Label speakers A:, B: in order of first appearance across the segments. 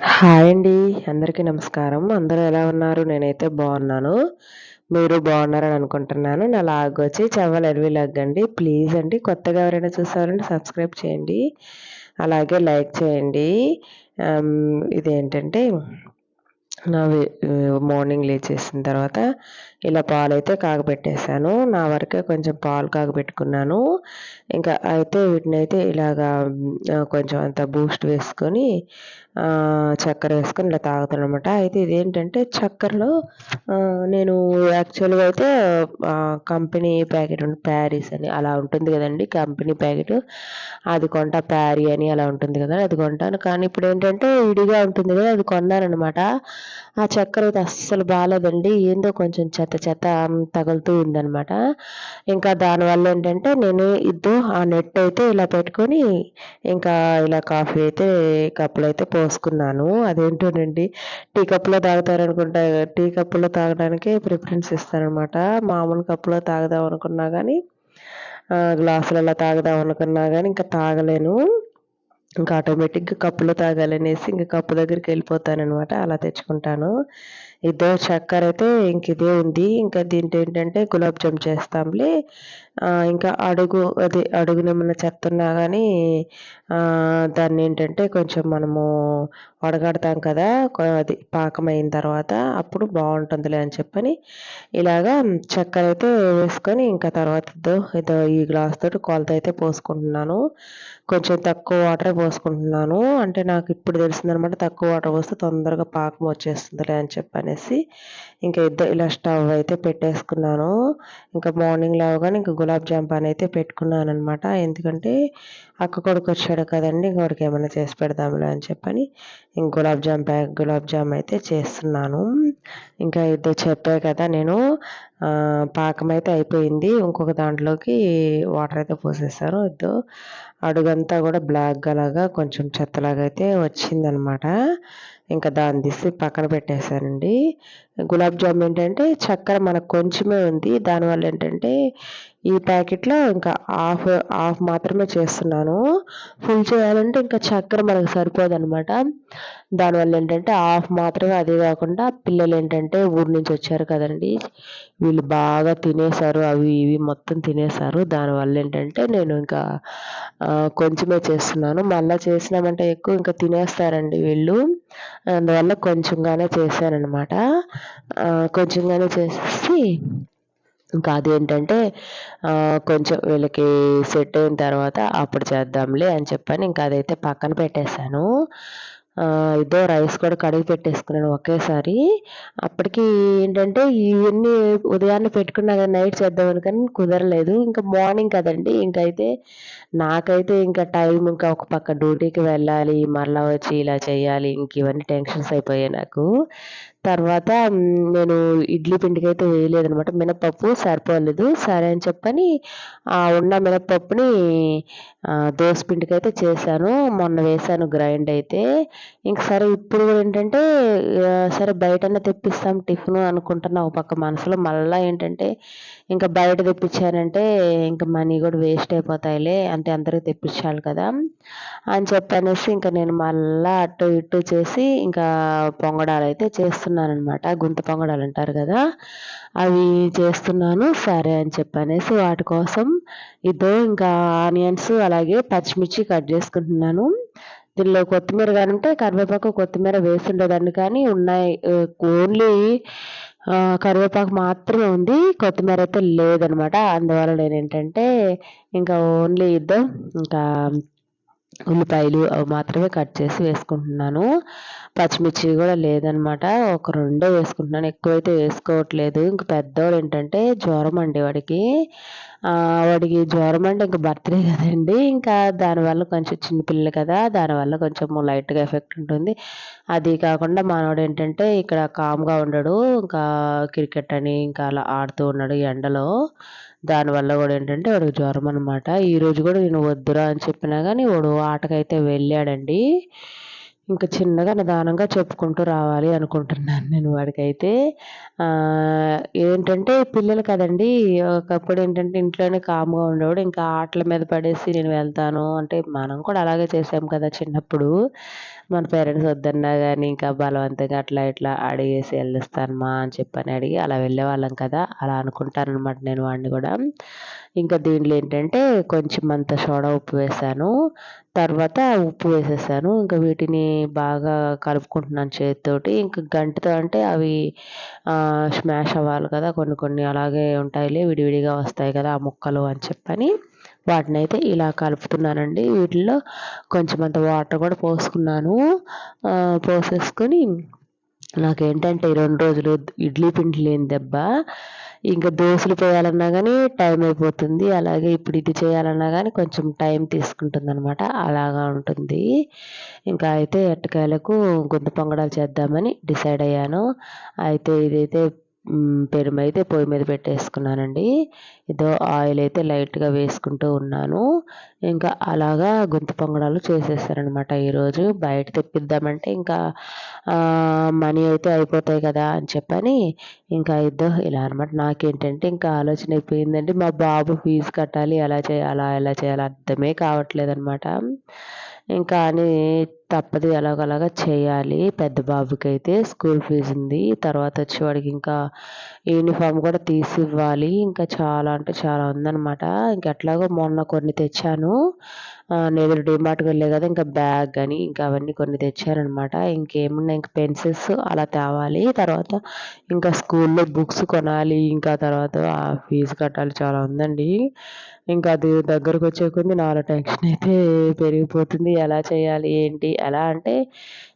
A: Hi అండి అందరికీ నమస్కారం. అందరూ ఎలా ఉన్నారు? నేనైతే బాగున్నాను. మీరు బాగున్నారని అనుకుంటున్నాను. నా లాగ్ వచ్చి చవ్వలు లాగ్ అండి ప్లీజ్ అండి కొత్తగా ఎవరైనా చూసారంటే సబ్స్క్రైబ్ చేయండి. అలాగే లైక్ చేయండి. ఇదేంటంటే నా మార్నింగ్ లేచేసిన తర్వాత ఇలా పాలు అయితే కాగబెట్టేశాను నా వరకే కొంచెం పాలు కాగబెట్టుకున్నాను. ఇంకా అయితే వీటిని అయితే ఇలాగా కొంచెం అంత బూస్ట్ వేసుకొని చక్కెర వేసుకొని ఇలా తాగుతాను అనమాట అయితే ఇదేంటంటే చక్కెరలో నేను యాక్చువల్గా అయితే కంపెనీ ప్యాకెట్ ఉంటుంది ప్యారిస్ అని అలా ఉంటుంది కదండి. Company packet. అది కొంట ప్యారీ అని అలా ఉంటుంది కదా అది కొంటాను. కానీ ఇప్పుడు ఏంటంటే విడిగా ఉంటుంది కదా అది కొన్నానమాట ఆ చక్కెర అయితే అస్సలు బాగాలేదండి ఏందో కొంచెం చెత్త చెత్త తగులుతూ ఉందనమాట ఇంకా దానివల్ల ఏంటంటే నేను ఇద్దు ఆ నెట్ అయితే ఇలా పెట్టుకొని ఇంకా ఇలా కాఫీ అయితే కప్పులు అయితే పోసుకున్నాను. అదేంటోనండి టీ కప్పులో తాగుతారనుకుంటా టీ కప్పులో తాగడానికి ప్రిఫరెన్స్ ఇస్తారనమాట మామూలు కప్పులో తాగుదాం అనుకున్నా కానీ గ్లాసులలో తాగుదాం అనుకున్నా కానీ ఇంకా తాగలేను. ఇంకా ఆటోమేటిక్గా కప్పులో తాగాలనేసి ఇంకా కప్పు దగ్గరికి వెళ్ళిపోతాను అనమాట అలా తెచ్చుకుంటాను. ఇద్దరు చక్కెర అయితే ఇంక ఇదే ఉంది. ఇంకా దీంట్లో ఏంటంటే గులాబ్ జామ్ చేస్తాంలే. ఇంకా అడుగు అది అడుగునేమన్నా చెత్తున్నా కానీ దాన్ని ఏంటంటే కొంచెం మనము వడగడతాం కదా అది పాకం అయిన తర్వాత అప్పుడు బాగుంటుందిలే అని చెప్పని ఇలాగా చక్కెర అయితే వేసుకొని ఇంకా తర్వాత ఇదో ఈ గ్లాస్ తోటి కొలత అయితే పోసుకుంటున్నాను. కొంచెం తక్కువ వాటర్ పోసుకుంటున్నాను. అంటే నాకు ఇప్పుడు తెలిసిందనమాట తక్కువ వాటర్ పోస్తే తొందరగా పాకం వచ్చేస్తుందిలే అని చెప్పనేసి ఇంకా ఇద్దరు ఇలా స్టవ్ అయితే పెట్టేసుకున్నాను. ఇంకా మార్నింగ్ లేవగానే ఇంకా గులాబ్ జామ్ పని అయితే పెట్టుకున్నాను అనమాట ఎందుకంటే అక్క కొడుకు వచ్చాడు కదండి ఇంకోటికి ఏమైనా చేసి పెడదాంలే అని చెప్పని ఇంక గులాబ్ జామ్ ప్యాక్ గులాబ్ జామ్ అయితే చేస్తున్నాను. ఇంకా ఇద్దరు చెప్పే కదా నేను పాకం అయితే అయిపోయింది. ఇంకొక దాంట్లోకి వాటర్ అయితే పోసేసాను. ఇద్దరు అడుగంతా కూడా బ్లాక్ లాగా కొంచెం చెత్తలాగా అయితే వచ్చిందనమాట. ఇంకా దాన్ని తీసి పక్కన పెట్టేశానండి. గులాబ్ జామ్ ఏంటంటే చక్కెర మనకు కొంచెమే ఉంది. దానివల్ల ఏంటంటే ఈ ప్యాకెట్లో ఇంకా హాఫ్ హాఫ్ మాత్రమే చేస్తున్నాను. ఫుల్ చేయాలంటే ఇంకా చక్కెర మనకు సరిపోదనమాట దానివల్ల ఏంటంటే హాఫ్ మాత్రమే అదే కాకుండా పిల్లలు ఏంటంటే ఊరి నుంచి వచ్చారు కదండి. వీళ్ళు బాగా తినేశారు అవి ఇవి మొత్తం తినేశారు. దానివల్ల ఏంటంటే నేను ఇంకా కొంచెమే చేస్తున్నాను. మళ్ళీ చేసినామంటే ఎక్కువ ఇంకా తినేస్తారండి వీళ్ళు. అందువల్ల కొంచెంగానే చేశానమాట కొంచెంగానే చేసేసి ఇంకా అదేంటంటే కొంచెం వీళ్ళకి సెట్ అయిన తర్వాత అప్పుడు చేద్దాంలే అని చెప్పని ఇంకా అదైతే పక్కన పెట్టేశాను. ఇదో రైస్ కూడా కడిగి పెట్టేసుకున్నాను ఒకేసారి. అప్పటికి ఏంటంటే ఇవన్నీ ఉదయాన్నే పెట్టుకున్నా కానీ నైట్ చేద్దామని కానీ కుదరలేదు. ఇంకా మార్నింగ్ కదండి ఇంకైతే నాకైతే ఇంకా టైం ఇంకా ఒక పక్క డ్యూటీకి వెళ్ళాలి మరలా వచ్చి ఇలా చేయాలి ఇంక ఇవన్నీ టెన్షన్స్ అయిపోయాయి నాకు. తర్వాత నేను ఇడ్లీ పిండికి అయితే వేయలేదనమాట. మినపప్పు సరిపోలేదు. సరే అని చెప్పని ఉన్న మినపప్పుని దోశ పిండికి అయితే చేశాను. మొన్న వేశాను గ్రైండ్ అయితే. ఇంక సరే ఇప్పుడు కూడా ఏంటంటే సరే బయటనే తెప్పిస్తాం టిఫిన్ అనుకుంటున్నా ఒక పక్క మనసులో. మళ్ళీ ఏంటంటే ఇంకా బయట తెప్పించానంటే ఇంకా మనీ కూడా వేస్ట్ అయిపోతాయిలే. అంటే అందరికి తెప్పించాలి కదా. అని చెప్పనేసి ఇంకా నేను మళ్ళీ అటు ఇటు చేసి ఇంకా పొంగడాలు అయితే చేస్తున్నాను అనమాట గుంత పొంగడాలు అంటారు కదా అవి చేస్తున్నాను సరే అని చెప్పనేసి వాటి కోసం ఇదో ఇంకా ఆనియన్స్ అలాగే పచ్చిమిర్చి కట్ చేసుకుంటున్నాను. దీనిలో కొత్తిమీర కానీ ఉంటే కరివేపాకు కొత్తిమీర వేసి ఉండేదాన్ని కానీ ఉన్నాయి. ఓన్లీ కరివేపాకు మాత్రమే ఉంది. కొత్తిమీర అయితే లేదనమాట అందువల్ల నేను ఏంటంటే ఇంకా ఓన్లీ ఇద్దాం ఇంకా ఉల్లిపాయలు అవి మాత్రమే కట్ చేసి వేసుకుంటున్నాను. పచ్చిమిర్చి కూడా లేదనమాట. ఒక రెండే వేసుకుంటున్నాను. ఎక్కువైతే వేసుకోవట్లేదు. ఇంక పెద్దవాడు ఏంటంటే జ్వరం అండి వాడికి. వాడికి జ్వరం అంటే ఇంకా బర్త్డే కదండి. ఇంకా దానివల్ల కొంచెం చిన్నపిల్లలు కదా. దానివల్ల కొంచెం లైట్గా ఎఫెక్ట్ ఉంటుంది. అది కాకుండా మనవాడు ఏంటంటే ఇక్కడ కామ్గా ఉండడు. ఇంకా క్రికెట్ అని ఇంకా అలా ఆడుతూ ఉన్నాడు ఎండలో. దానివల్ల కూడా ఏంటంటే వాడికి జ్వరం అనమాట ఈరోజు కూడా నేను వద్దురా అని చెప్పినా కానీ వాడు ఆటకైతే వెళ్ళాడండి. ఇంకా చిన్నగా నిదానంగా చెప్పుకుంటూ రావాలి అనుకుంటున్నాను నేను వాడికైతే. ఏంటంటే పిల్లలు కదండి ఒకప్పుడు ఏంటంటే ఇంట్లోనే కామ్గా ఉండేవాడు ఇంకా ఆటల మీద పడేసి నేను వెళ్తాను. అంటే మనం కూడా అలాగే చేసాం కదా చిన్నప్పుడు. మన పేరెంట్స్ వద్దన్నా కానీ ఇంకా బలవంతంగా అట్లా ఇట్లా అడిగేసి వెళ్ళొస్తానమ్మా మా అని చెప్పని అడిగి అలా వెళ్ళేవాళ్ళం కదా. అలా అనుకుంటాను అనమాట నేను వాడిని కూడా. ఇంకా దీంట్లో ఏంటంటే కొంచెం అంత సోడా ఉప్పు వేసాను. తర్వాత ఉప్పు వేసేసాను. ఇంకా వీటిని బాగా కలుపుకుంటున్నాను చేతితోటి. ఇంకా గంటతో అంటే అవి స్మాష్ అవ్వాలి కదా కొన్ని కొన్ని. అలాగే ఉంటాయిలే విడివిడిగా వస్తాయి కదా ఆ ముక్కలు అని చెప్పని. వాటిని అయితే ఇలా కలుపుతున్నానండి. వీటిల్లో కొంచెం అంత వాటర్ కూడా పోసుకున్నాను. పోసేసుకొని నాకేంటంటే ఈ రెండు రోజులు ఇడ్లీ పిండి లేని దెబ్బ. ఇంకా దోశలు పోయాలన్నా కానీ టైం అయిపోతుంది. అలాగే ఇప్పుడు ఇది చేయాలన్నా కానీ కొంచెం టైం తీసుకుంటుంది అనమాట అలాగా ఉంటుంది. ఇంకా అయితే ఎట్టకాయలకు గుంత పొంగడాలు చేద్దామని డిసైడ్ అయ్యాను. అయితే ఇదైతే పెరుము అయితే పొయ్యి మీద పెట్టేసుకున్నానండి. ఇదో ఆయిల్ అయితే లైట్గా వేసుకుంటూ ఉన్నాను. ఇంకా అలాగా గుంత పొంగడాలు చేసేసారనమాట ఈరోజు. బయట తెప్పిద్దామంటే ఇంకా మనీ అయితే అయిపోతాయి కదా అని చెప్పని ఇంకా ఇద్దో ఇలా అనమాట నాకేంటంటే ఇంకా ఆలోచన అయిపోయిందండి. మా బాబు ఫీజు కట్టాలి ఎలా చేయాలా ఎలా చేయాలి అర్థమే కావట్లేదు అనమాట ఇంకా అని తప్పదు ఎలాగోలాగా చేయాలి. పెద్ద బాబుకి అయితే స్కూల్ ఫీజు ఉంది. తర్వాత వచ్చి వాడికి ఇంకా యూనిఫామ్ కూడా తీసి ఇవ్వాలి ఇంకా చాలా అంటే చాలా ఉందన్నమాట. ఇంకా ఎట్లాగో మొన్న కొన్ని తెచ్చాను. నేను డిమార్ట్కి వెళ్ళే కదా ఇంకా బ్యాగ్ అని ఇంకా అవన్నీ కొన్ని తెచ్చారనమాట. ఇంకేమున్నాయి? ఇంకా పెన్సిల్స్ అలా తేవాలి. తర్వాత ఇంకా స్కూల్లో బుక్స్ కొనాలి. ఇంకా తర్వాత ఫీజు కట్టాలి. చాలా ఉందండి. ఇంకా అది దగ్గరకు వచ్చే కొద్ది నాలో టెన్షన్ అయితే పెరిగిపోతుంది. ఎలా చేయాలి? ఏంటి? ఎలా అంటే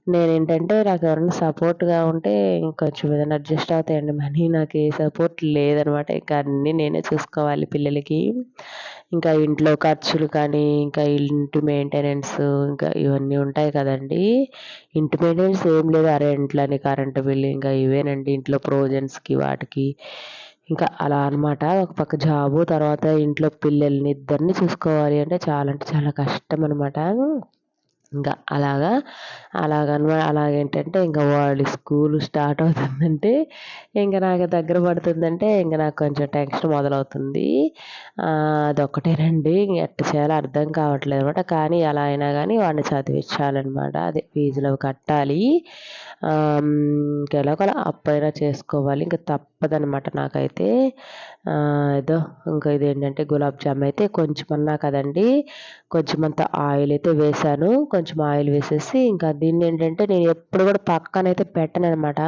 A: నేను ఏంటంటే నాకు ఎవరైనా సపోర్ట్గా ఉంటే ఇంకొంచెం ఏదైనా అడ్జస్ట్ అవుతాయండి. మనీ నాకు ఏ సపోర్ట్ లేదనమాట. ఇంకా అన్నీ నేనే చూసుకోవాలి పిల్లలకి. ఇంకా ఇంట్లో ఖర్చులు కానీ ఇంకా ఇంటి మెయింటెనెన్స్ ఇంకా ఇవన్నీ ఉంటాయి కదండి. ఇంటి మెయింటెనెన్స్ ఏం లేదు. అరే ఇంట్లోనే కరెంటు బిల్లు ఇంకా ఇవేనండి. ఇంట్లో ప్రోజన్స్కి వాటికి. ఇంకా అలా అనమాట ఒక పక్క జాబు తర్వాత ఇంట్లో పిల్లల్ని ఇద్దరిని చూసుకోవాలి అంటే చాలా అంటే చాలా కష్టం అనమాట ఇంకా అలాగా అలాగనమాట అలాగేంటంటే ఇంకా వాళ్ళు స్కూల్ స్టార్ట్ అవుతుందంటే ఇంకా నాకు దగ్గర పడుతుందంటే ఇంకా నాకు కొంచెం టెన్షన్ మొదలవుతుంది. అదొక్కటేనండి ఎట్ట చేయాలో అర్థం కావట్లేదు అనమాట కానీ ఎలా అయినా కానీ వాడిని చదివించాలన్నమాట. అదే ఫీజులు కట్టాలి. ఇంకా ఇంకెలాగోలా అప్పైనా చేసుకోవాలి. ఇంకా తప్పదనమాట నాకైతే. ఏదో ఇంకా ఇదేంటంటే గులాబ్ జామ్ అయితే కొంచెం అన్నా కదండి. కొంచెం అంత ఆయిల్ అయితే వేసాను కొంచెం ఆయిల్ వేసేసి ఇంకా దీన్ని ఏంటంటే నేను ఎప్పుడు కూడా పక్కనైతే పెట్టను అనమాట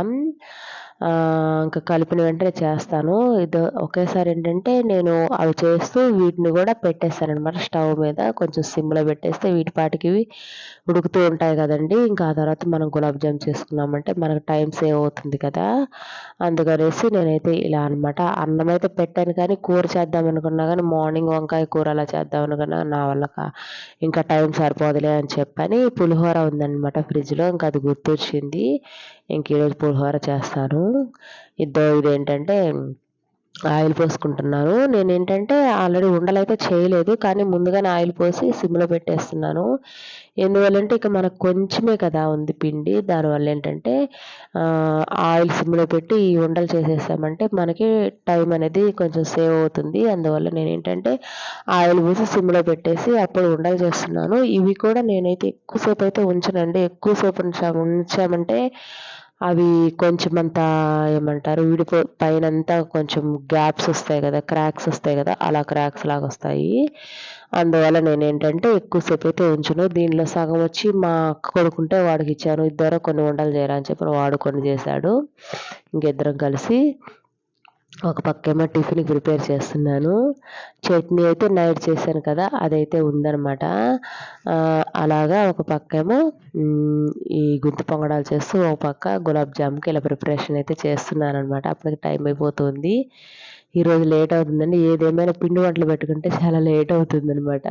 A: ఇంకా కలిపిన వెంటనే చేస్తాను. ఇది ఒకేసారి ఏంటంటే నేను అవి చేస్తూ వీటిని కూడా పెట్టేస్తాను అనమాట స్టవ్ మీద. కొంచెం సిమ్లో పెట్టేస్తే వీటి పాటికి ఉడుకుతూ ఉంటాయి కదండి. ఇంకా ఆ తర్వాత మనం గులాబ్ జామ్ చేసుకున్నామంటే మనకు టైం సేవ్ అవుతుంది కదా. అందుకనేసి నేనైతే ఇలా అనమాట అన్నం అయితే పెట్టాను కానీ కూర చేద్దాం అనుకున్నా కానీ మార్నింగ్ వంకాయ కూర అలా చేద్దాం అనుకున్నా నా వల్ల ఇంకా టైం సరిపోదులే అని చెప్పని పులిహోర ఉందన్నమాట ఫ్రిడ్జ్లో. ఇంకా అది గుర్తొచ్చింది. ఇంక ఈరోజు పులిహోర చేస్తాను. ఇద్దరు ఇదేంటంటే ఆయిల్ పోసుకుంటున్నాను. నేను ఏంటంటే ఆల్రెడీ ఉండలు అయితే చేయలేదు కానీ ముందుగానే ఆయిల్ పోసి సిమ్లో పెట్టేస్తున్నాను. ఎందువల్లంటే ఇక మనకు కొంచెమే కదా ఉంది పిండి. దానివల్ల ఏంటంటే ఆయిల్ సిమ్లో పెట్టి ఈ ఉండలు చేసేసామంటే మనకి టైం అనేది కొంచెం సేవ్ అవుతుంది. అందువల్ల నేను ఏంటంటే ఆయిల్ పోసి సిమ్లో పెట్టేసి అప్పుడు ఉండలు చేస్తున్నాను. ఇవి కూడా నేనైతే ఎక్కువసేపు అయితే ఉంచనండి. ఎక్కువసేపు ఉంచాము ఉంచామంటే అవి కొంచెం అంత ఏమంటారు విడిపో పైనంతా కొంచెం గ్యాప్స్ వస్తాయి కదా క్రాక్స్ వస్తాయి కదా అలా క్రాక్స్ లాగా వస్తాయి. అందువల్ల నేను ఏంటంటే ఎక్కువసేపు అయితే ఉంచును. దీనిలో సగం వచ్చి మా అక్క కొడుకుంటే వాడికి ఇచ్చాను. ఇద్దరు కొన్ని వంటలు చేయరా అని చెప్పి వాడు కొన్ని చేశాడు. ఇంకిద్దరం కలిసి ఒక పక్కేమో టిఫిన్ ప్రిపేర్ చేస్తున్నాను. చట్నీ అయితే నైట్ చేశాను కదా అదైతే ఉందనమాట అలాగా ఒక పక్కేమో ఈ గుంత పొంగడాలు చేస్తూ ఒక పక్క గులాబ్ జామ్కి ఇలా ప్రిపరేషన్ అయితే చేస్తున్నాను అనమాట అప్పటికి టైం అయిపోతుంది. ఈరోజు లేట్ అవుతుందండి. ఏదేమైనా పిండి వంటలు పెట్టుకుంటే చాలా లేట్ అవుతుంది అనమాట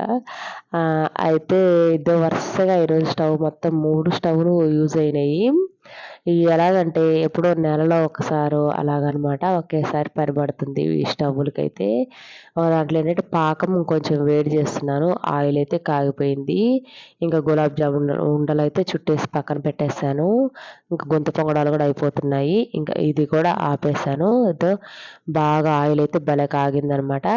A: అయితే ఇద్దరు వరుసగా ఈరోజు స్టవ్ మొత్తం మూడు స్టవ్లు యూజ్ అయినాయి. ఈ ఎలాగంటే ఎప్పుడో నెలలో ఒకసారో అలాగనమాట ఒకేసారి పని ఈ ఈ అయితే దాంట్లో ఏంటంటే పాకం కొంచెం వేడి చేస్తున్నాను. ఆయిల్ అయితే కాగిపోయింది. ఇంకా గులాబ్ జామున్ ఉండలు అయితే చుట్టేసి పక్కన పెట్టేశాను. ఇంకా గొంతు పొంగడాలు కూడా అయిపోతున్నాయి. ఇంకా ఇది కూడా ఆపేసాను ఏదో బాగా ఆయిల్ అయితే భలే కాగిందనమాట.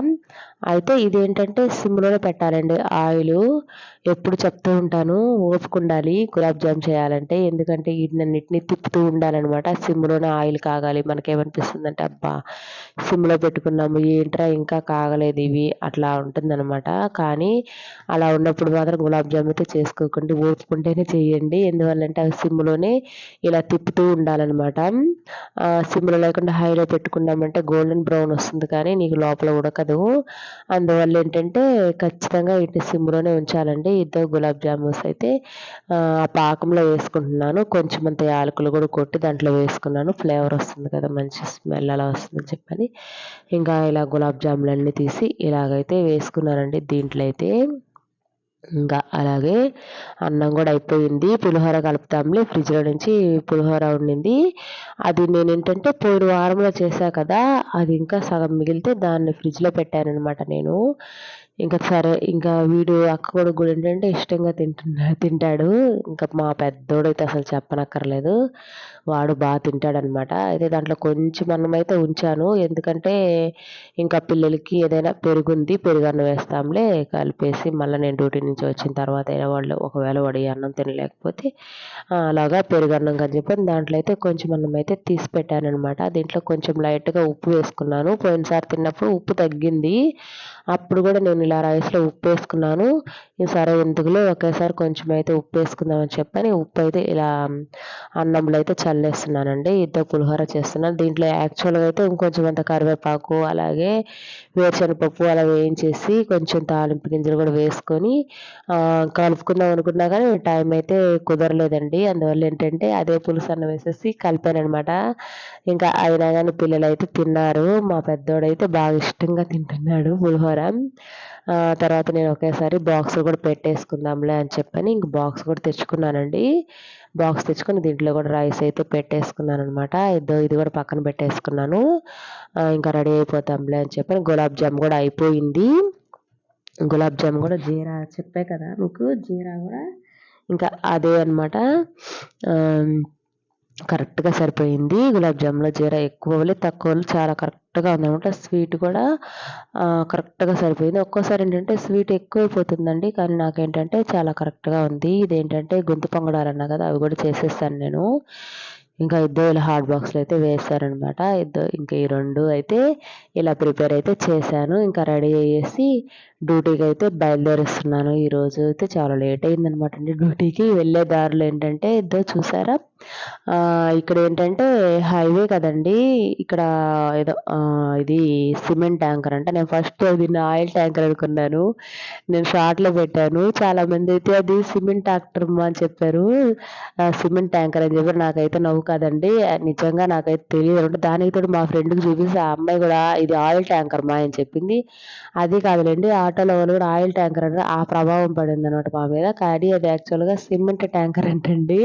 A: అయితే ఇదేంటంటే సిమ్లోనే పెట్టాలండి ఆయిల్. ఎప్పుడు చెప్తూ ఉంటాను ఓపుకుండాలి గులాబ్ జామ్ చేయాలంటే. ఎందుకంటే వీటినన్నిటిని తిప్పుతూ ఉండాలన్నమాట. సిమ్లోనే ఆయిల్ కాగాలి మనకేమనిపిస్తుందంటే అబ్బా సిమ్లో పెట్టుకున్నాము ఏంట్రా ఇంకా కాగలేదు ఇవి అట్లా ఉంటుందన్నమాట. కానీ అలా ఉన్నప్పుడు మాత్రం గులాబ్ జామ్ అయితే చేసుకోకండి ఓపుకుంటేనే చేయండి. ఎందువల్లంటే అవి సిమ్లోనే ఇలా తిప్పుతూ ఉండాలన్నమాట. సిమ్లో లేకుండా హైలో పెట్టుకున్నామంటే గోల్డెన్ బ్రౌన్ వస్తుంది కానీ నీకు లోపల ఉడకదు. అందువల్ల ఏంటంటే ఖచ్చితంగా ఇంటి సిమ్లోనే ఉంచాలండి. ఇద్దరు గులాబ్ జామున్స్ అయితే ఆ పాకంలో వేసుకుంటున్నాను. కొంచెం అంత యాలకులు కూడా కొట్టి దాంట్లో వేసుకున్నాను. ఫ్లేవర్ వస్తుంది కదా మంచి స్మెల్ అలా వస్తుందని చెప్పని. ఇంకా ఇలా గులాబ్ జాములు అన్నీ తీసి ఇలాగైతే వేసుకున్నానండి. దీంట్లో అయితే ఇంకా అలాగే అన్నం కూడా అయిపోయింది. పులిహోర కలుపుతాంలే. ఫ్రిడ్జ్లో నుంచి పులిహోర ఉండింది అది నేను ఏంటంటే పోయిన వారంలో చేశా కదా అది ఇంకా సగం మిగిలితే దాన్ని ఫ్రిడ్జ్లో పెట్టాను అనమాట నేను. ఇంకా సరే ఇంకా వీడు అక్క కొడుకు కూడా ఏంటంటే ఇష్టంగా తింటున్నా తింటాడు. ఇంకా మా పెద్దోడైతే అసలు చెప్పనక్కర్లేదు. వాడు బాగా తింటాడనమాట. అయితే దాంట్లో కొంచెం అన్నం అయితే ఉంచాను. ఎందుకంటే ఇంకా పిల్లలకి ఏదైనా పెరుగుంది పెరుగన్నం వేస్తాంలే కలిపేసి మళ్ళీ నేను డ్యూటీ నుంచి వచ్చిన తర్వాత అయినా వాళ్ళు ఒకవేళ వడి అన్నం తినలేకపోతే అలాగా పెరుగన్నం కానీ చెప్పి దాంట్లో అయితే కొంచెం అన్నం అయితే తీసి పెట్టాను అనమాట దీంట్లో కొంచెం లైట్గా ఉప్పు వేసుకున్నాను. పోయినసారి తిన్నప్పుడు ఉప్పు తగ్గింది. అప్పుడు కూడా నేను ఇలా రైస్లో ఉప్పు వేసుకున్నాను. సరే ఎందుకులో ఒకేసారి కొంచెం అయితే ఉప్పు వేసుకుందామని చెప్పని ఉప్పు అయితే ఇలా అన్నంలో అయితే చల్ల చల్లేస్తున్నానండి ఇద్దరు పులిహోర చేస్తున్నాను దీంట్లో యాక్చువల్గా అయితే ఇంకొంచెం అంత కరివేపాకు అలాగే వేరుశనగపప్పు అలా వేయించేసి కొంచెం తాలింపు గింజలు కూడా వేసుకొని కలుపుకుందాం అనుకున్నా కానీ టైం అయితే కుదరలేదండి. అందువల్ల ఏంటంటే అదే పులుసు అన్నం వేసేసి కలిపాను అనమాట ఇంకా అయినా కానీ పిల్లలు అయితే తిన్నారు. మా పెద్దోడైతే బాగా ఇష్టంగా తింటున్నాడు పులిహోర. తర్వాత నేను ఒకేసారి బాక్స్ కూడా పెట్టేసుకుందాంలే అని చెప్పని ఇంక బాక్స్ కూడా తెచ్చుకున్నానండి. బాక్స్ తెచ్చుకొని దీంట్లో కూడా రైస్ అయితే పెట్టేసుకున్నాను అనమాట ఇద్దరు ఇది కూడా పక్కన పెట్టేసుకున్నాను. ఇంకా రెడీ అయిపోతాంలే అని చెప్పి గులాబ్ జామ్ కూడా అయిపోయింది. గులాబ్ జామ్ కూడా జీరా చెప్పే కదా మీకు? జీరా కూడా ఇంకా అదే అనమాట కరెక్ట్గా సరిపోయింది. గులాబ్ జామ్లో జీరా ఎక్కువ తక్కువ చాలా కరెక్ట్ కరెక్ట్గా ఉందన్నమాట స్వీట్ కూడా కరెక్ట్గా సరిపోయింది. ఒక్కోసారి ఏంటంటే స్వీట్ ఎక్కువైపోతుందండి. కానీ నాకేంటంటే చాలా కరెక్ట్గా ఉంది. ఇదేంటంటే గొంతు పొంగడాలన్నా కదా అవి కూడా చేసేస్తాను నేను. ఇంకా ఇద్దరు ఇలా హాట్ బాక్స్లో అయితే వేసారనమాట ఇద్దరు ఇంకా ఈ రెండు అయితే ఇలా ప్రిపేర్ అయితే చేశాను. ఇంకా రెడీ అయ్యేసి డ్యూటీకి అయితే బయలుదేరిస్తున్నాను. ఈరోజు అయితే చాలా లేట్ అయిందనమాట అండి డ్యూటీకి. వెళ్ళే దారిలో ఏంటంటే ఇద్దరు చూసారా? ఇక్కడ ఏంటంటే హైవే కదండి. ఇక్కడ ఏదో ఇది సిమెంట్ ట్యాంకర్ అంటే. నేను ఫస్ట్ దీన్ని ఆయిల్ ట్యాంకర్ అనుకున్నాను. నేను షార్ట్లో పెట్టాను. చాలామంది అయితే అది సిమెంట్ ట్రాక్టర్ అని చెప్పారు. సిమెంట్ ట్యాంకర్ అని చెప్పారు. నాకైతే నవ్వు కాదండి. నిజంగా నాకైతే తెలియదు. దానికి తోడు మా ఫ్రెండ్కి చూపిస్తే ఆ అమ్మాయి కూడా ఇది ఆయిల్ ట్యాంకర్ మా అని చెప్పింది. అది కాదులేండి ఆటోలో వాళ్ళు కూడా ఆయిల్ ట్యాంకర్ అంటే ఆ ప్రభావం పడింది అనమాట మా మీద. కానీ అది యాక్చువల్గా సిమెంట్ ట్యాంకర్ అంటండి.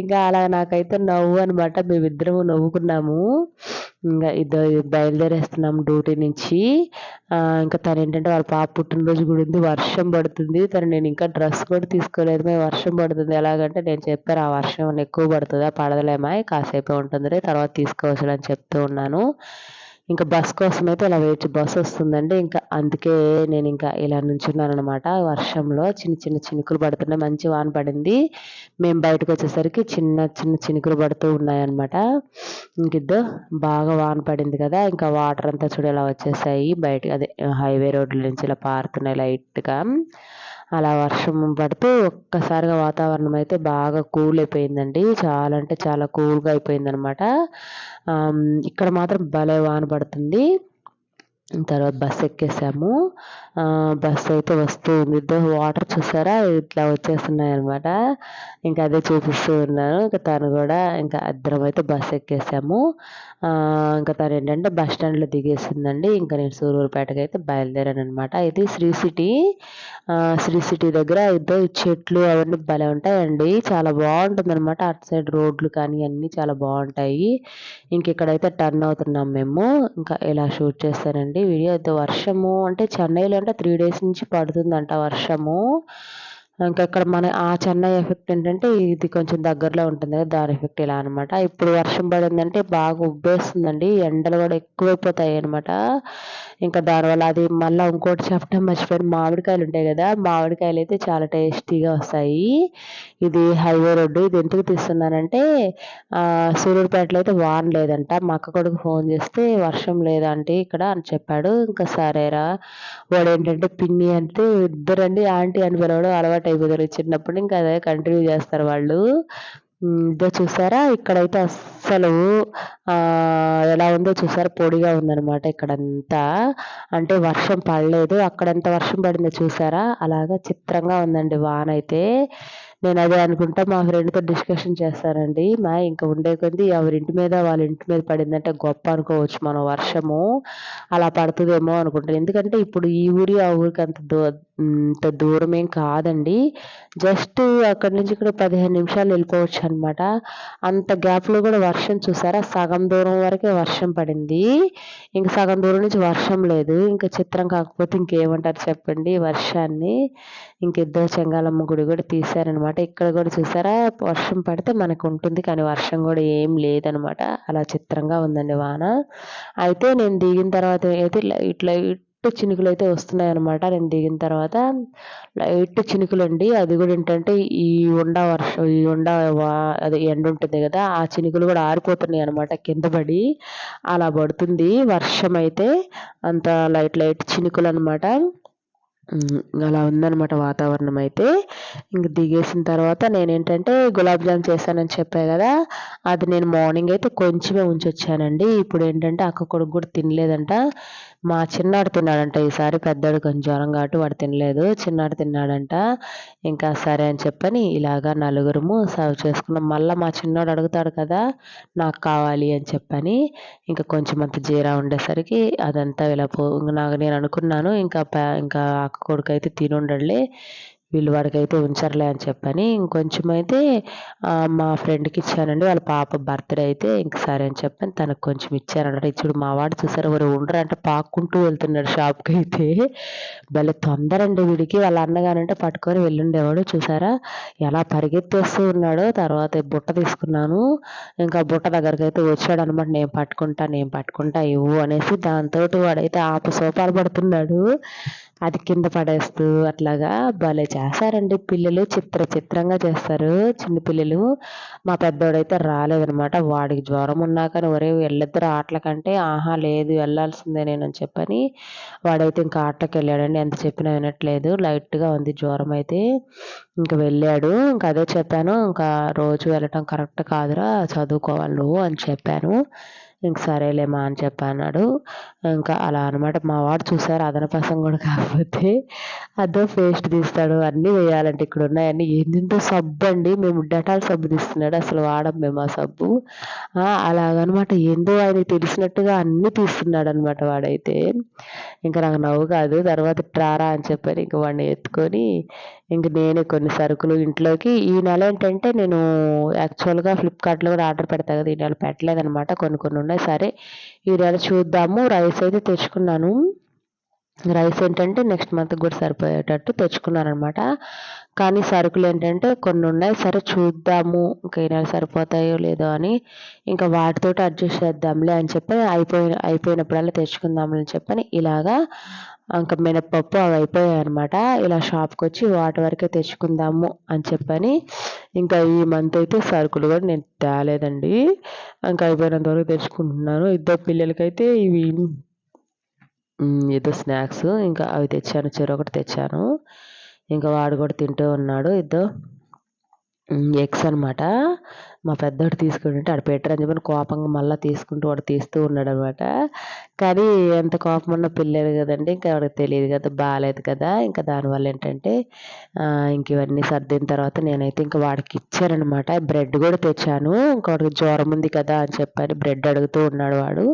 A: ఇంకా అలా నాకైతే నవ్వు అనమాట మేమిద్దరము నవ్వుకున్నాము. ఇంకా ఇద్దరు బయలుదేరేస్తున్నాము డ్యూటీ నుంచి. ఇంకా తను ఏంటంటే వాళ్ళ పాప పుట్టినరోజు కూడా ఉంది. వర్షం పడుతుంది. తను నేను ఇంకా డ్రెస్ కూడా తీసుకోలేదు. మేము వర్షం పడుతుంది. ఎలాగంటే నేను చెప్పాను ఆ వర్షం ఎక్కువ పడుతుందా పడదలేమా కాసేపే ఉంటుంది తర్వాత తీసుకోవచ్చు అని చెప్తూ ఉన్నాను. ఇంకా బస్ కోసం అయితే ఇలా వెయిట్ బస్ వస్తుందండి. ఇంకా అందుకే నేను ఇంకా ఇలా నుంచున్నాను అనమాట వర్షంలో చిన్న చిన్న చినుకులు పడుతున్నాయి. మంచి వాన పడింది. మేము బయటకు వచ్చేసరికి చిన్న చిన్న చినుకులు పడుతూ ఉన్నాయన్నమాట. ఇంకిద్దు బాగా వాన పడింది కదా. ఇంకా వాటర్ అంతా చూడ ఇలా వచ్చేసాయి. బయట అదే హైవే రోడ్ల నుంచి ఇలా పారుతున్నాయి లైట్గా. అలా వర్షం పడుతూ ఒక్కసారిగా వాతావరణం అయితే బాగా కూల్ అయిపోయిందండి. చాలా అంటే చాలా కూల్గా అయిపోయిందనమాట. ఇక్కడ మాత్రం భలే వాన పడుతుంది. తర్వాత బస్ ఎక్కేసాము. బస్ అయితే వస్తూ ఉంది. ఇద్దరు వాటర్ చూసారా? ఇట్లా వచ్చేస్తున్నాయి అనమాట ఇంకా అదే చూపిస్తూ ఉన్నాను ఇంకా తను కూడా ఇంకా ఇద్దరం అయితే బస్సు ఎక్కేసాము. ఇంకా తను ఏంటంటే బస్ స్టాండ్లో దిగేసిందండి. ఇంకా నేను సూరూరుపేటకి అయితే బయలుదేరాను అనమాట ఇది శ్రీ సిటీ. శ్రీ సిటీ దగ్గర ఇద్దరు చెట్లు అవన్నీ భలే ఉంటాయండి. చాలా బాగుంటుంది అనమాట అటు సైడ్ రోడ్లు కానీ అన్నీ చాలా బాగుంటాయి. ఇంక ఇక్కడైతే టర్న్ అవుతున్నాం మేము. ఇంకా ఇలా షూట్ చేస్తానండి వీడియో. అయితే వర్షము అంటే చెన్నైలో అంటే త్రీ డేస్ నుంచి పడుతుందంట వర్షము. ఇంకా ఇక్కడ మన ఆ చెన్నై ఎఫెక్ట్ ఏంటంటే ఇది కొంచెం దగ్గరలో ఉంటుంది కదా దాని ఎఫెక్ట్ ఇలా అనమాట ఇప్పుడు వర్షం పడిందంటే బాగా ఉబ్బేస్తుందండి ఎండలు కూడా ఎక్కువైపోతాయి అనమాట ఇంకా దానివల్ల అది మళ్ళీ ఇంకోటి చెప్పడం మర్చిపోయిన. మామిడికాయలు ఉంటాయి కదా మామిడికాయలు అయితే చాలా టేస్టీగా వస్తాయి. ఇది హైవే రోడ్డు. ఇది ఎందుకు తీస్తున్నానంటే సూర్యుడిపేటలో అయితే వాన లేదంట. మా అక్క కొడుకు ఫోన్ చేస్తే వర్షం లేదంటే ఇక్కడ అని చెప్పాడు. ఇంకా సరేరా వాడు ఏంటంటే పిన్ని అంటే ఇద్దరండి ఆంటీ అని పిలవడం అలవాటు అయిపోతారు చిన్నప్పుడు. ఇంకా అదే కంటిన్యూ చేస్తారు వాళ్ళు. ఇదో చూసారా? ఇక్కడైతే అస్సలు ఎలా ఉందో చూసారా? పొడిగా ఉందనమాట ఇక్కడంతా. అంటే వర్షం పడలేదు. అక్కడంత వర్షం పడిందో చూసారా? అలాగా చిత్రంగా ఉందండి వాన అయితే నేను అదే అనుకుంటా మా ఫ్రెండ్తో డిస్కషన్ చేస్తానండి మా ఇంకా ఉండే కొద్ది ఎవరింటి మీద వాళ్ళ ఇంటి మీద పడిందంటే గొప్ప అనుకోవచ్చు మనం వర్షము. అలా పడుతుందేమో అనుకుంటాను ఎందుకంటే ఇప్పుడు ఈ ఊరి ఆ ఊరికి అంత దూ అంత దూరం ఏం కాదండి. జస్ట్ అక్కడి నుంచి ఇక్కడ పదిహేను నిమిషాలు వెళ్ళిపోవచ్చు అనమాట అంత గ్యాప్లో కూడా వర్షం చూసారా? సగం దూరం వరకే వర్షం పడింది. ఇంక సగం దూరం నుంచి వర్షం లేదు. ఇంకా చిత్రం కాకపోతే ఇంకేమంటారు చెప్పండి వర్షాన్ని. ఇంక ఇద్దరు చెంగాలమ్మ గుడి కూడా తీశారనమాట. ఇక్కడ కూడా చూసారా? వర్షం పడితే మనకు ఉంటుంది కానీ వర్షం కూడా ఏం లేదనమాట. అలా చిత్రంగా ఉందండి వాన. అయితే నేను దిగిన తర్వాత అయితే ఇట్లా లైట్ చినుకులు అయితే వస్తున్నాయి అనమాట నేను దిగిన తర్వాత లైట్ చినుకులు అండి అది కూడా ఏంటంటే ఈ ఉండ వర్షం ఈ ఉండ అది ఎండ ఉంటుంది కదా ఆ చినుకులు కూడా ఆరిపోతున్నాయి అనమాట కింద పడి. అలా పడుతుంది వర్షం అయితే. అంత లైట్ లైట్ చినుకులు అనమాట. అలా ఉందనమాట వాతావరణం అయితే ఇంక దిగేసిన తర్వాత నేనేంటంటే గులాబ్ జామ్ చేశానని చెప్పాను కదా అది నేను మార్నింగ్ అయితే కొంచెమే ఉంచొచ్చానండి. ఇప్పుడు ఏంటంటే అక్క కొడుకు కూడా తినలేదంట. మా చిన్నాడు తిన్నాడంట. ఈసారి పెద్దోడు కొంచెం జ్వరం కాబట్టి వాడు తినలేదు. చిన్నాడు తిన్నాడంట. ఇంకా సరే అని చెప్పని ఇలాగా నలుగురము సర్వ్ చేసుకున్నాం. మళ్ళీ మా చిన్నోడు అడుగుతాడు కదా నాకు కావాలి అని చెప్పని ఇంకా కొంచెం అంత జీరా ఉండేసరికి అదంతా ఇలా పో నాకు నేను అనుకున్నాను. ఇంకా ఇంకా అక్క కొడుకు అయితే తిని ఉండాలి వీళ్ళు వాడికైతే ఉంచర్లే అని చెప్పని ఇంకొంచెం అయితే మా ఫ్రెండ్కి ఇచ్చానండి. వాళ్ళ పాప బర్త్డే అయితే ఇంక సరే అని చెప్పని తనకు కొంచెం ఇచ్చారన్నమాట. ఇచ్చుడు మా వాడు చూసారు? ఎవరు ఉండరు అంటే పాక్కుంటూ వెళ్తున్నాడు షాప్కి అయితే. భలే తొందర అండి వీడికి. వాళ్ళ అన్నగానంటే పట్టుకొని వెళ్ళుండేవాడు. చూసారా? ఎలా పరిగెత్తేస్తూ ఉన్నాడో. తర్వాత బుట్ట తీసుకున్నాను. ఇంకా బుట్ట దగ్గరికి అయితే వచ్చాడు అనమాట నేను పట్టుకుంటా నేను పట్టుకుంటా ఇవ్వు అనేసి దాంతో వాడైతే ఆపు సోపాలు పడుతున్నాడు. అది కింద పడేస్తూ అట్లాగా భలే చేస్తారండి. పిల్లలు చిత్ర చిత్రంగా చేస్తారు. చిన్న పిల్లలు. మా పెద్దోడైతే రాలేదనమాట. వాడికి జ్వరం ఉన్నా కానీ ఒరే వెళ్ళిద్దరు ఆటలకంటే ఆహా లేదు వెళ్ళాల్సిందే నేను అని చెప్పని వాడైతే ఇంకా ఆటకి వెళ్ళాడండి. ఎంత చెప్పినా వినట్లేదు. లైట్గా ఉంది జ్వరం అయితే. ఇంకా వెళ్ళాడు. ఇంకా అదే చెప్పాను. ఇంకా రోజు వెళ్ళటం కరెక్ట్ కాదురా చదువుకోవాలి నువ్వు అని చెప్పాను. ఇంక సరేలేమా అని చెప్పి అన్నాడు ఇంకా అలా అనమాట మా వాడు చూసారు అదనపసం కూడా కాకపోతే అదో పేస్ట్ తీస్తాడు. అన్నీ వేయాలంటే ఇక్కడ ఉన్నాయన్నీ. ఏంటంటే సబ్బు అండి? మేము డెటాల్ సబ్బు తీస్తున్నాడు అసలు వాడం మేము ఆ సబ్బు. అలాగనమాట. ఏందో ఆయన తెలిసినట్టుగా అన్నీ తీస్తున్నాడు అనమాట వాడైతే. ఇంకా నాకు నవ్వు కాదు. తర్వాత ట్రారా అని చెప్పారు ఇంక వాడిని ఎత్తుకొని ఇంక నేనే కొన్ని సరుకులు ఇంట్లోకి. ఈ నెల ఏంటంటే నేను యాక్చువల్గా ఫ్లిప్కార్ట్లో కూడా ఆర్డర్ పెడతా కదా ఈ నెల పెట్టలేదనమాట కొన్ని కొన్ని ఉన్నాయి సరే. ఈ నెల చూద్దాము. రైస్ అయితే తెచ్చుకున్నాను. రైస్ ఏంటంటే నెక్స్ట్ మంత్ కూడా సరిపోయేటట్టు తెచ్చుకున్నాను అనమాట కానీ సరుకులు ఏంటంటే కొన్ని ఉన్నాయి సరే చూద్దాము. ఇంకా ఈ నెల సరిపోతాయో లేదో అని ఇంకా వాటితోటి అడ్జస్ట్ చేద్దాంలే అని చెప్పి అయిపోయిన అయిపోయినప్పుడల్లా తెచ్చుకుందాంలే అని చెప్పని ఇలాగా ఇంకా మినప్పప్పు అవి అయిపోయాయి అనమాట ఇలా షాప్కి వచ్చి వాటి వరకే తెచ్చుకుందాము అని చెప్పని ఇంకా ఈ మంత్ అయితే సరుకులు కూడా నేను తేలేదండి. ఇంకా అయిపోయినంత వరకు తెచ్చుకుంటున్నాను. ఇద్దరు పిల్లలకైతే ఇవి ఏదో స్నాక్స్ ఇంకా అవి తెచ్చాను. చెరొకటి తెచ్చాను. ఇంకా వాడు కూడా తింటూ ఉన్నాడు ఇద్దరు. ఎగ్స్ అనమాట మా పెద్దోడు తీసుకుంటుంటే ఆడు పెట్టరని చెప్పి కోపంగా మళ్ళీ తీసుకుంటూ వాడు తీస్తూ ఉన్నాడు అనమాట కానీ ఎంత కోపం ఉన్న పిల్లలు కదండి ఇంకా వాడికి తెలియదు కదా బాగాలేదు కదా. ఇంకా దానివల్ల ఏంటంటే ఇంక ఇవన్నీ సర్దిన తర్వాత నేనైతే ఇంకా వాడికి ఇచ్చానమాట బ్రెడ్ కూడా తెచ్చాను. ఇంకా వాడికి జ్వరం ఉంది కదా అని చెప్పని బ్రెడ్ అడుగుతూ ఉన్నాడు వాడు.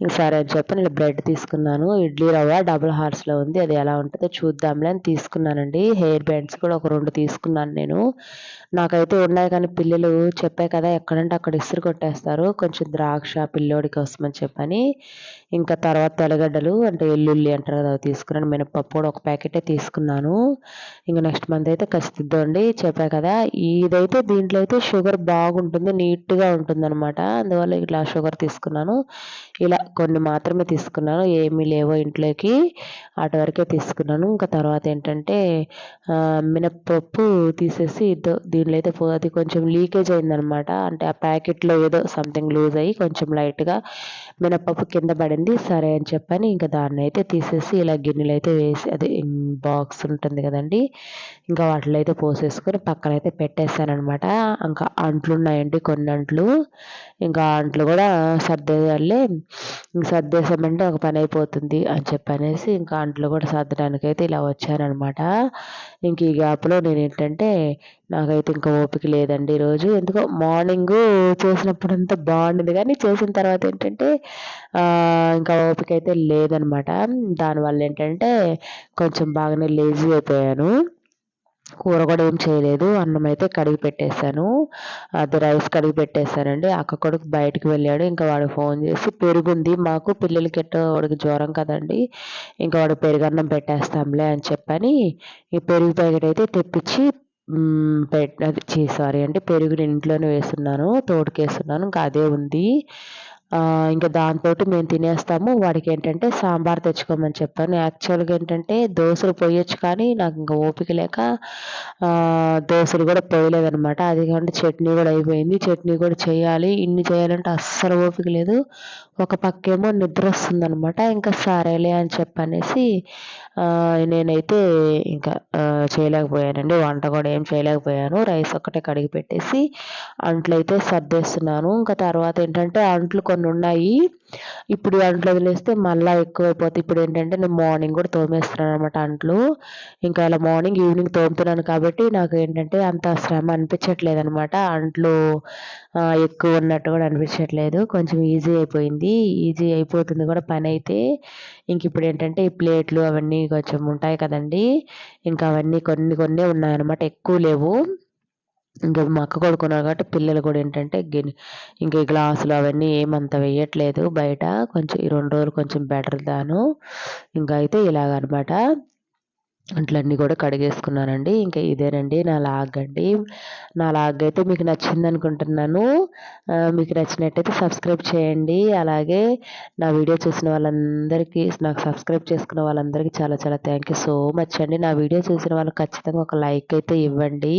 A: ఇంక సరే అని చెప్పి నేను బ్రెడ్ తీసుకున్నాను. ఇడ్లీ రవ్వ డబుల్ హార్స్లో ఉంది. అది ఎలా ఉంటుందో చూద్దాంలే అని తీసుకున్నానండి. హెయిర్ బ్యాండ్స్ కూడా ఒక రెండు తీసుకున్నాను నేను. నాకైతే ఉన్నాయి కానీ పిల్లలు చెప్పారు కదా ఎక్కడంటే అక్కడ ఇసురు కొట్టేస్తారు. కొంచెం ద్రాక్ష పిల్లోడి కోసం అని చెప్పని. ఇంకా తర్వాత తెల్లగడ్డలు అంటే ఎల్లుల్లి అంటారు కదా తీసుకున్నాను. మినపప్పు కూడా ఒక ప్యాకెటే తీసుకున్నాను. ఇంకా నెక్స్ట్ మంత్ అయితే కసిద్దండి చెప్పా కదా. ఇదైతే దీంట్లో అయితే షుగర్ బాగుంటుంది నీట్గా ఉంటుంది అనమాట అందువల్ల ఇట్లా షుగర్ తీసుకున్నాను. ఇలా కొన్ని మాత్రమే తీసుకున్నాను ఏమీ లేవో ఇంట్లోకి. అటు వరకే తీసుకున్నాను. ఇంకా తర్వాత ఏంటంటే మినప్పప్పు తీసేసి దీనిలో అయితే అది కొంచెం లీకేజ్ అయిందనమాట అంటే ఆ ప్యాకెట్లో ఏదో సంథింగ్ లూజ్ అయ్యి కొంచెం లైట్గా మినప్పప్పు కింద పడింది. సరే అని చెప్పని ఇంకా దాన్ని అయితే తీసేసి ఇలా గిన్నెలు అయితే వేసి అదే బాక్స్ ఉంటుంది కదండి. ఇంకా వాటిలో అయితే పోసేసుకొని పక్కన అయితే పెట్టేశానమాట ఇంకా అంట్లు ఉన్నాయండి కొన్ని అంట్లు. ఇంకా అంట్లు కూడా సర్దేయాలి. ఇంక సర్దేశామంటే ఒక పని అయిపోతుంది అని చెప్పనేసి ఇంకా అంట్లు కూడా సర్దడానికి అయితే ఇలా వచ్చానమాట ఇంక ఈ గ్యాప్లో నేను ఏంటంటే నాకైతే ఇంకా ఓపిక లేదండి ఈరోజు. ఎందుకో మార్నింగ్ చేసినప్పుడు అంతా బాగుండేది. కానీ చేసిన తర్వాత ఏంటంటే ఇంకా ఓపిక అయితే లేదనమాట దానివల్ల ఏంటంటే కొంచెం బాగానే లేజీ అయిపోయాను. కూర కూడా ఏం చేయలేదు. అన్నం అయితే కడిగి పెట్టేశాను. అది రైస్ కడిగి పెట్టేశానండి. అక్క కొడుకు బయటకు వెళ్ళాడు. ఇంకా వాడు ఫోన్ చేసి పెరుగుంది మాకు పిల్లలకి ఎట్టో వాడికి జ్వరం కదండి. ఇంకా వాడు పెరుగన్నం పెట్టేస్తాంలే అని చెప్పని ఈ పెరుగు ప్యాకెట్ అయితే తెప్పించి పెట్ అది సారీ అంటే పెరుగుని ఇంట్లోనే వేస్తున్నాను తోడుకేస్తున్నాను ఇంకా అదే ఉంది. ఇంకా దాంతో మేము తినేస్తాము. వాడికి ఏంటంటే సాంబార్ తెచ్చుకోమని చెప్పాను యాక్చువల్గా ఏంటంటే దోశలు పోయొచ్చు కానీ నాకు ఇంకా ఓపిక లేక దోశలు కూడా పోయలేదనమాట అది కాకుండా చట్నీ కూడా అయిపోయింది. చట్నీ కూడా చేయాలి. ఇన్ని చేయాలంటే అస్సలు ఓపిక లేదు. ఒక పక్కేమో నిద్ర వస్తుందనమాట ఇంకా సరేలే అని చెప్పనేసి నేనైతే ఇంకా చేయలేకపోయానండి. వంట కూడా ఏం చేయలేకపోయాను. రైస్ ఒక్కటే కడిగి పెట్టేసి అంట్లు అయితే సర్దేస్తున్నాను. ఇంకా తర్వాత ఏంటంటే అంట్లు కొన్ని ఉన్నాయి. ఇప్పుడు అంట్లు వదిలేస్తే మళ్ళీ ఎక్కువైపోతుంది ఇప్పుడు ఏంటంటే నేను మార్నింగ్ కూడా తోమేస్తున్నాను అనమాట అంట్లు. ఇంకా అలా మార్నింగ్ ఈవినింగ్ తోముతున్నాను కాబట్టి నాకు ఏంటంటే అంత శ్రమ అనిపించట్లేదు అనమాట అంట్లు ఎక్కువ ఉన్నట్టు కూడా అనిపించట్లేదు. కొంచెం ఈజీ అయిపోయింది. ఈజీ అయిపోతుంది కూడా పని అయితే. ఇంక ఇప్పుడు ఏంటంటే ఈ ప్లేట్లు అవన్నీ కొంచెం ఉంటాయి కదండి. ఇంకా అవన్నీ కొన్ని కొన్ని ఉన్నాయన్నమాట. ఎక్కువ లేవు. ఇంకా మా అక్క కొడుకున్నారు కాబట్టి పిల్లలు కూడా ఏంటంటే గిన్నె ఇంకా గ్లాసులు అవన్నీ ఏమంత వేయట్లేదు బయట. కొంచెం ఈ రెండు రోజులు కొంచెం బెటర్ దాను. ఇంకా అయితే ఇలాగనమాట అంట్లన్నీ కూడా కడిగేసుకున్నానండి. ఇంకా ఇదేనండి నా లాగ్ అండి. నా లాగ్ అయితే మీకు నచ్చింది అనుకుంటున్నాను మీకు నచ్చినట్టయితే సబ్స్క్రైబ్ చేయండి. అలాగే నా వీడియో చూసిన వాళ్ళందరికీ నాకు సబ్స్క్రైబ్ చేసుకున్న వాళ్ళందరికీ చాలా చాలా థ్యాంక్ యూ సో మచ్ అండి. నా వీడియో చూసిన వాళ్ళు ఖచ్చితంగా ఒక లైక్ అయితే ఇవ్వండి.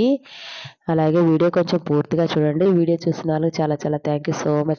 A: అలాగే వీడియో కొంచెం పూర్తిగా చూడండి. వీడియో చూసిన వాళ్ళకి చాలా చాలా థ్యాంక్ యూ సో మచ్.